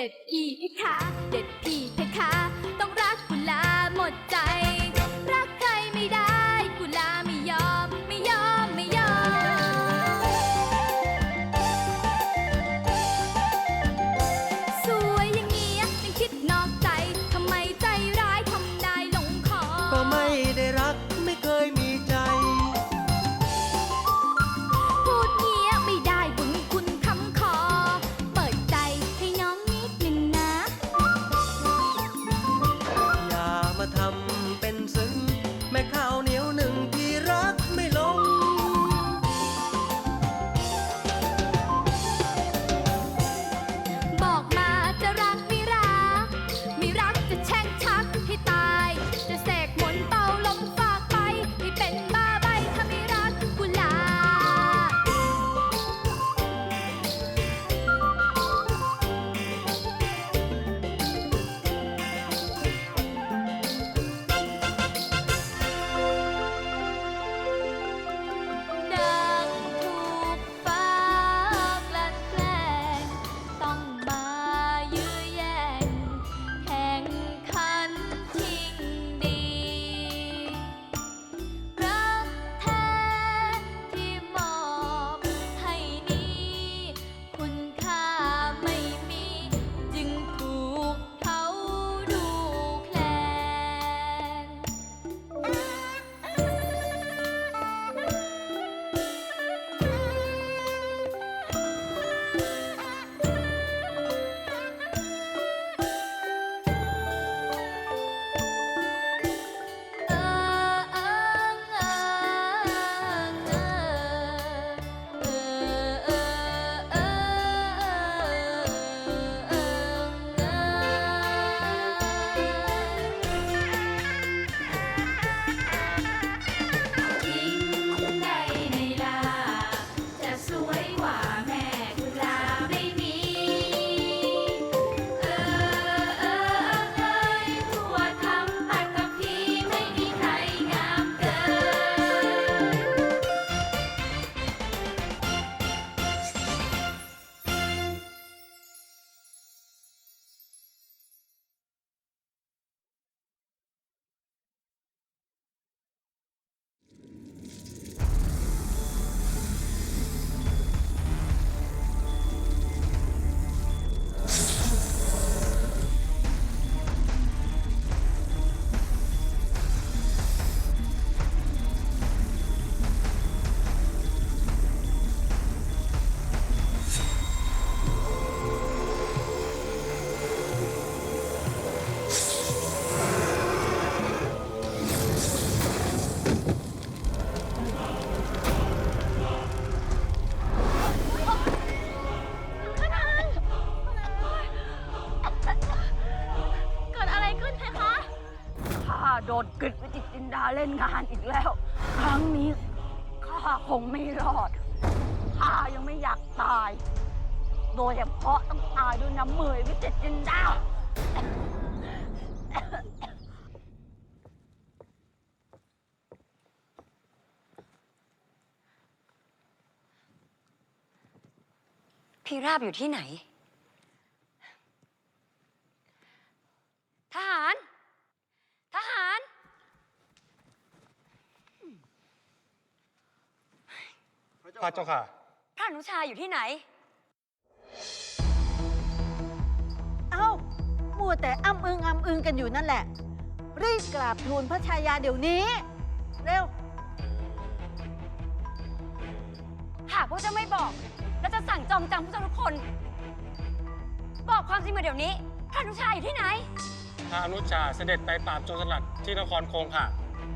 เด็ดอีเพคะเด็ดพี่เพคะต้อง ดนกฤษวิจิตจินดาเล่นงานอีกแล้ว ครั้งนี้ข้าคงไม่รอด ข้ายังไม่อยากตาย โดยเฉพาะต้องตายด้วยน้ำมือวิจิตจินดา พี่ราบอยู่ที่ไหน ทหาร ทหาร พระเจ้าค่ะ พระอนุชาอยู่ที่ไหน เอ้า มัวแต่อ้ำอึงอ้ำอึงกันอยู่นั่นแหละ รีบกราบทูลพระชายาเดี๋ยวนี้ เร็ว หากพวกเจ้าไม่บอก แล้วจะสั่งจองจำพวกเจ้าทุกคน บอกความจริงมาเดี๋ยวนี้ พระอนุชาอยู่ที่ไหน พระอนุชาเสด็จไปปราบโจรสลัดที่นครโคงค่ะ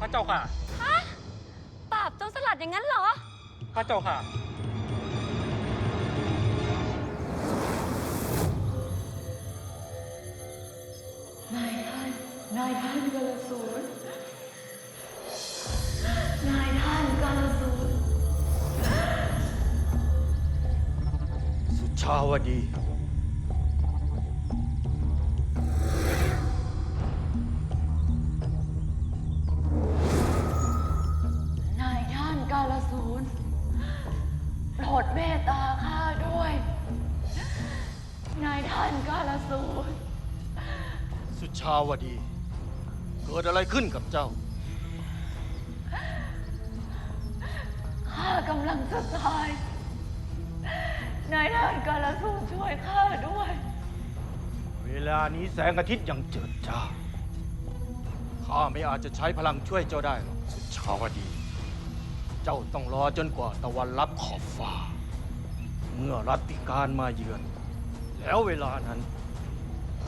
พระเจ้าค่ะ ปราบโจรสลัดอย่างนั้นเหรอ พระเจ้าค่ะ นายท่าน นายท่านกาลสูรนายท่านกาลสูรสุชาวดี วดี เกิดอะไรขึ้นกับเจ้า ข้ากำลังจะตาย นายท่านกาลสูตรช่วยข้าด้วย เวลานี้แสงอาทิตย์ยังเจิดจ้า ข้าไม่อาจจะใช้พลังช่วยเจ้าได้หรอกสุชาวดี เจ้าต้องรอจนกว่าตะวันลับขอบฟ้า เมื่อรัตติการมาเยือน แล้วเวลานั้น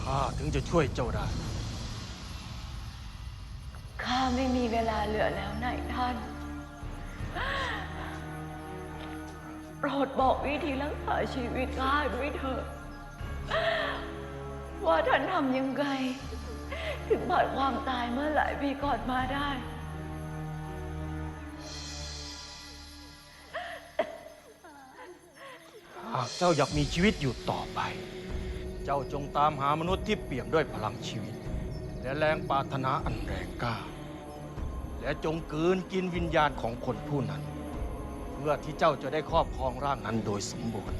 ข้าถึงจะช่วยเจ้าได้ ข้าไม่มีเวลาเหลือแล้วนายท่าน โปรดบอกวิธีรักษาชีวิตข้าด้วยเถอะ ว่าท่านทำยังไง ถึงผ่านความตายเมื่อหลายปีก่อนมาได้หากเจ้าอยากมีชีวิตอยู่ต่อไป เจ้าจงตามหามนุษย์ที่เปี่ยมด้วยพลังชีวิต และแรงปรารถนาอันแรงกล้า และจงกลืนกินวิญญาณของคนผู้นั้น เพื่อที่เจ้าจะได้ครอบครองร่างนั้นโดยสมบูรณ์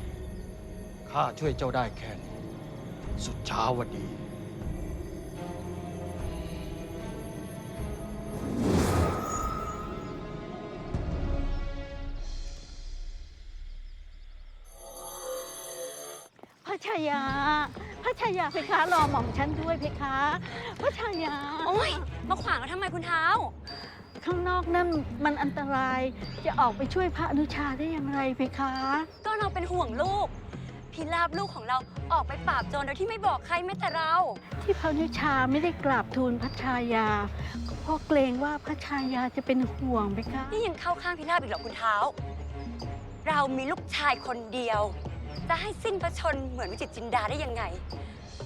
ข้าช่วยเจ้าได้แค่นี้สุดเช้าวดีพระชายา พระชายาเพคะรอหม่อมฉันด้วยเพคะ พระชายา โอ้ยมาขวางแล้วทำไมคุณเท้า ข้างนอกนั่นมันอันตราย จะออกไปช่วยพระอนุชาได้อย่างไรเพคะ ก็เราเป็นห่วงลูก พิราบลูกของเราออกไปปราบโจรโดยที่ไม่บอกใครแม้แต่เรา ที่พระอนุชาไม่ได้กราบทูลพระชายาก็เพราะเกรงว่าพระชายาจะเป็นห่วงเพคะ นี่ยังเข้าข้างพิราบอีกเหรอคุณเท้า เรามีลูกชายคนเดียว จะให้สิ้นพระชนเหมือนวิจิตรจินดาได้ยังไง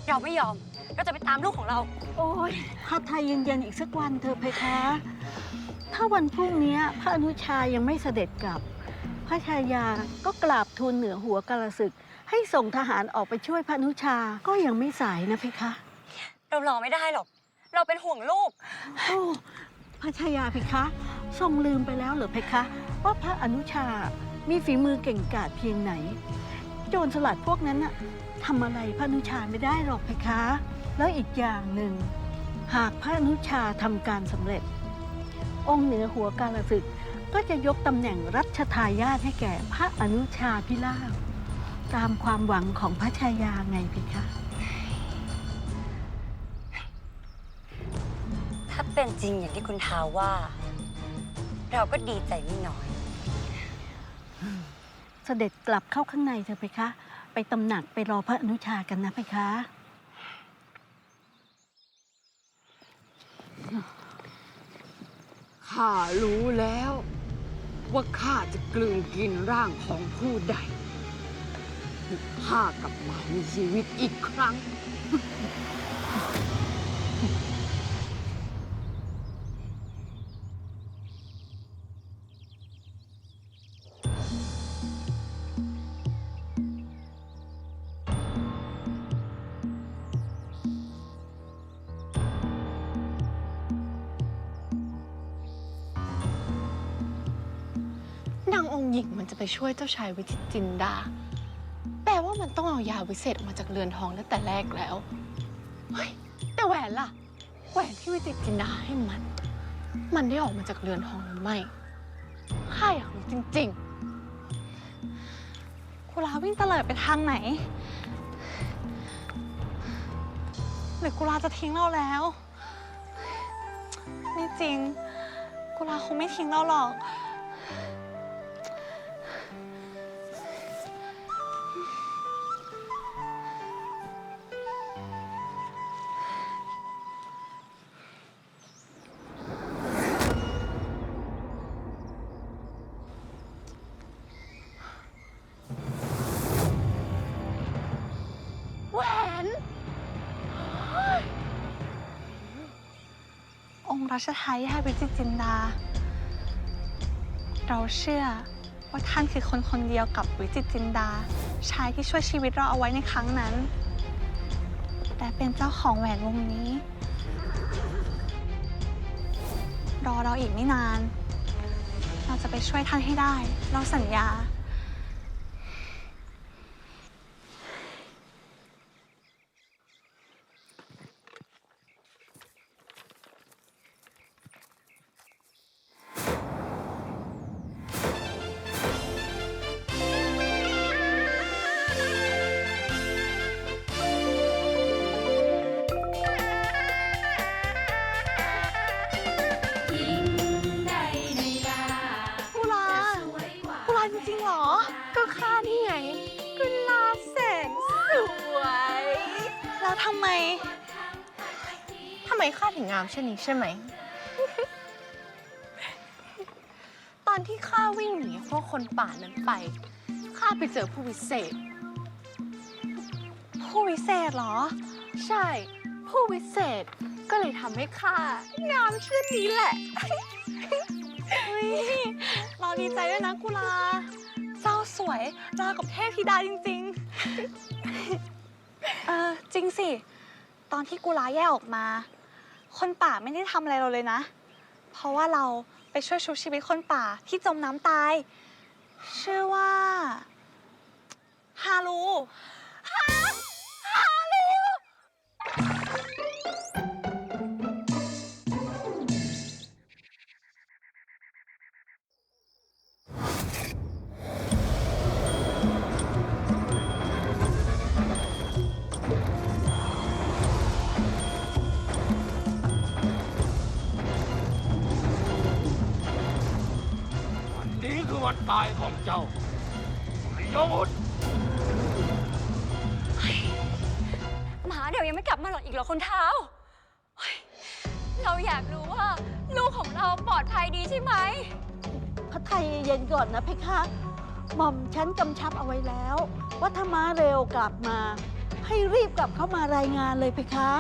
เราไม่ยอม เราจะไปตามลูกของเรา โอ้ยพระไทยเย็นๆอีกสักวันเถอะเพคะ ถ้าวันพรุ่งนี้พระอนุชายังไม่เสด็จกลับ พระชายาก็กราบทูลเหนือหัวกาลศึก ให้ส่งทหารออกไปช่วยพระอนุชาก็ยังไม่สายนะเพคะ เรารอไม่ได้หรอก เราเป็นห่วงลูก โอ้พระชายาเพคะ ทรงลืมไปแล้วเหรอเพคะ ว่าพระอนุชามีฝีมือเก่งกาจเพียงไหน โจรสลัดพวกนั้นน่ะทำอะไรพระอนุชาไม่ได้หรอกเพคะ แล้วอีกอย่างหนึ่ง หากพระอนุชาทำการสำเร็จ องค์เหนือหัวกาลศึก ก็จะยกตำแหน่งรัชทายาทให้แก่พระอนุชาพิราบตามความหวังของพระชายาไงเพคะ ถ้าเป็นจริงอย่างที่คุณเท้าว่า เราก็ดีใจไม่น้อย เสด็จกลับเข้าข้างในเถอะเพคะ ไปตำหนักไปรอพระอนุชากันนะเพคะ ข้ารู้แล้ว ว่าข้าจะกลืนกินร่างของผู้ใดข้ากลับมามีชีวิตอีกครั้ง ญิงมันจะไปช่วยเจ้าชายวิจิตรจินดา แปลว่ามันต้องเอายาวิเศษออกมาจากเรือนทองตั้งแต่แรกแล้ว เฮ้ย แต่แหวนล่ะ แหวนที่วิจิตรจินดาให้มัน มันได้ออกมาจากเรือนทองหรือไม่ข้าอยากรู้จริง ๆ กุลาวิ่งเตลิดไปทางไหน หรือกุลาจะทิ้งเราแล้ว ไม่จริง กุลาคงไม่ทิ้งเราหรอก รัชทายาทวิจิตรจินดา เราเชื่อว่าท่านคือคนคนเดียวกับวิจิตรจินดา ชายที่ช่วยชีวิตเราเอาไว้ในครั้งนั้น และเป็นเจ้าของแหวนวงนี้ รอเราอีกไม่นาน เราจะไปช่วยท่านให้ได้ เราสัญญา ทำไมทำไมข้าถึงงามเช่นนี้ใช่ไหม ตอนที่ข้าวิ่งหนีพวกคนป่านั้นไป ข้าไปเจอผู้วิเศษ ผู้วิเศษเหรอ ใช่ ผู้วิเศษก็เลยทำให้ข้างามเช่นนี้แหละเราดีใจด้วยนะกุลา เจ้าสวยราวกับเทพธิดาจริง ๆ เออจริงสิ ตอนที่กุลาแย่ออกมา คนป่าไม่ได้ทำอะไรเราเลยนะ เพราะว่าเราไปช่วยชุบชีวิตคนป่าที่จมน้ำตาย ชื่อว่า ฮารูฮา เฮ้ยเราอยากรู้ว่า ลูกของเราปลอดภัยดีใช่ไหม พระไทยเย็นก่อนนะเพคะหม่อมฉันกำชับเอาไว้แล้ว ว่าถ้าม้าเร็วกลับมา ให้รีบกลับเข้ามารายงานเลยเพคะ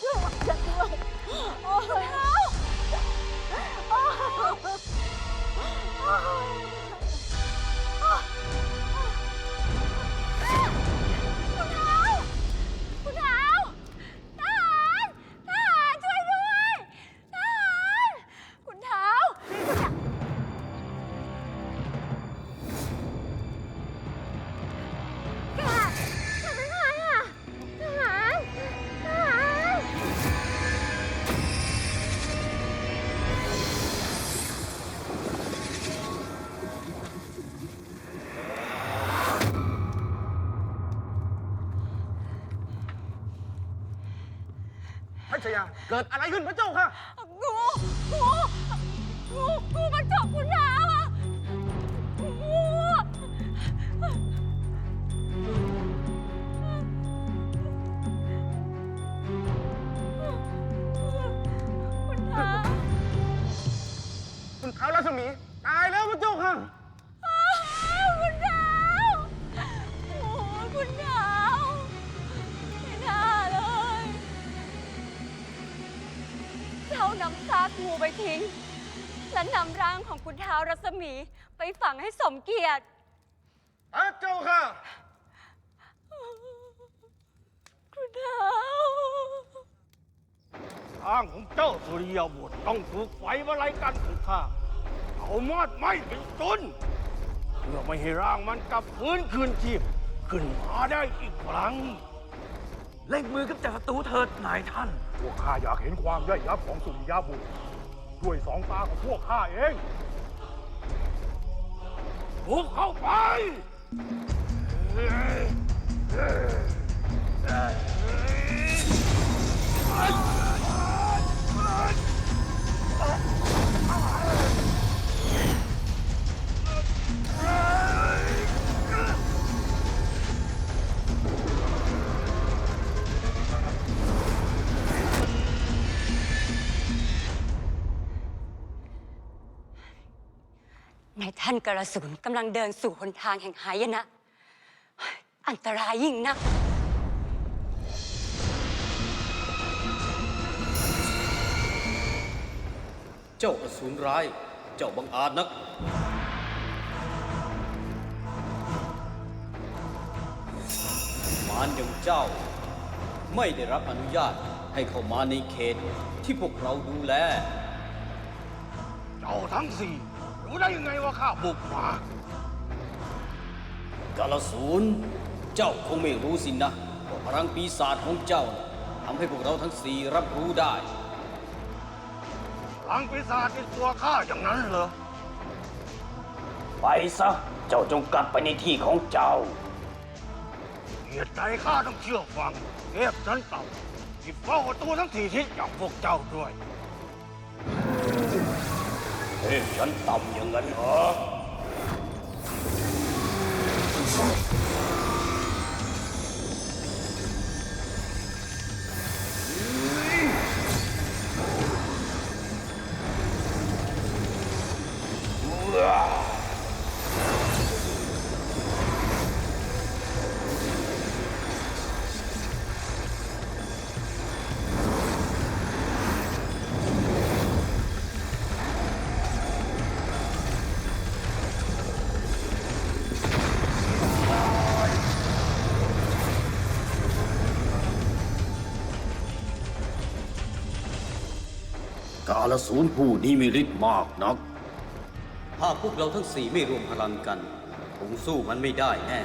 เชยา เกิดอะไรขึ้นพระเจ้าค่ะงูงูงูงูมันฉกคุณเท้าอะงูอะคุณเท้าคุณเท้ารัศมี งูไปทิ้ง และนำร่างของคุณเท้ารัศมีไปฝังให้สมเกียรติพระเจ้าค่ะ คุณเท้าร่างของเจ้าสุริยบุตรต้องถูกไฟมาไล่กันของข้าเอามอดไม้เป็นต้นเพื่อไม่ให้ร่างมันกลับฟื้นคืนชีพขึ้นมาได้อีกครั้ง เล่งมือกับจักรตูเถิดนายท่าน พวกข้าอยากเห็นความย่อยยับของสุริยบุตรด้วยสองตาของพวกข้าเองบุกเข้าไปายท่านกระสุนกำลังเดินสู่หนทางแห่งหายนะ อันตรายยิ่งนัก เจ้าอสูรร้าย เจ้าบังอาจนัก มารอย่างเจ้า ไม่ได้รับอนุญาตให้เข้ามาในเขตที่พวกเราดูแล เจ้าทั้งสี่ รู้ได้ยังไงว่าข้าบุกมากาลสูนเจ้าคงไม่รู้สินะว่าพลังปีศาจของเจ้าทำให้พวกเราทั้งสี่รับรู้ได้ พลังปีศาจในตัวข้าอย่างนั้นเหรอ ไปซะ เจ้าจงกลับไปในที่ของเจ้า เหตุใจข้าต้องเชื่อฟังเทพชั้นต่ำที่เฝ้าประตูทั้งสี่ทิศอย่างพวกเจ้าด้วย เทพชั้นต่ กาลสูนผู้นี้มีฤทธิ์มากนัก ถ้าพวกเราทั้งสี่ไม่รวมพลังกันคงสู้มันไม่ได้แน่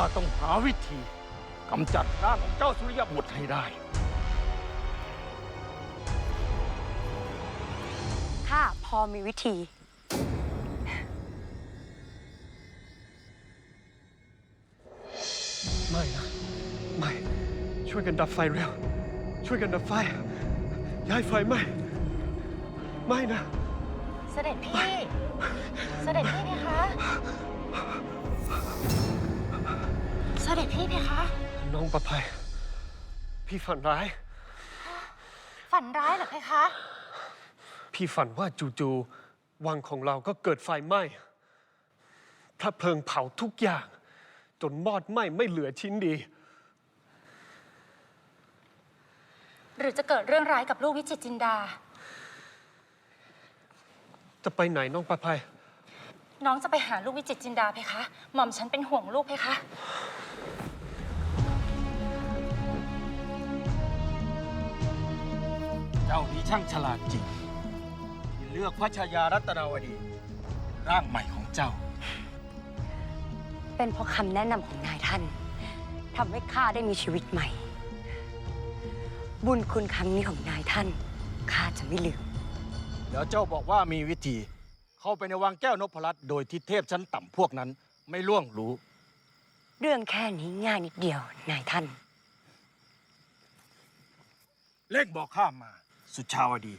าต้องหาวิธีกำจัดร่างของเจ้าสุริยบุตรให้ได้ ข้าพอมีวิธี ไม่นะ ไม่ ช่วยกันดับไฟเร็ว ช่วยกันดับไฟ ย้ายไฟไหม่ไม่นะ เสด็จพี่ เสด็จพี่เพคะ สด็จพี่เพคะ น้องประภัย พี่ฝันร้าย ฝันร้ายเหรอเพคะ พี่ฝันว่าจู่ๆวังของเราก็เกิดไฟไหม้พระเพลิงเผาทุกอย่าง จนมอดไหม้ไม่เหลือชิ้นดี หรือจะเกิดเรื่องร้ายกับลูกวิจิตรจินดา จะไปไหนน้องประภัย น้องจะไปหาลูกวิจิตรจินดาเพคะ หม่อมฉันเป็นห่วงลูกเพคะ เจ้านี้ช่างฉลาดจริงที่เลือกพระชายารัตนาวดี ร่างใหม่ของเจ้า เป็นเพราะคำแนะนำของนายท่านทำให้ข้าได้มีชีวิตใหม่ บุญคุณครั้งนี้ของนายท่านข้าจะไม่ลืมแล้วเจ้าบอกว่ามีวิธี เข้าไปในวังแก้วนพรัตน์โดยที่เทพชั้นต่ำพวกนั้นไม่ล่วงรู้ เรื่องแค่นี้ง่ายนิดเดียวนายท่าน เล่งบอกข้ามา สุชาวดี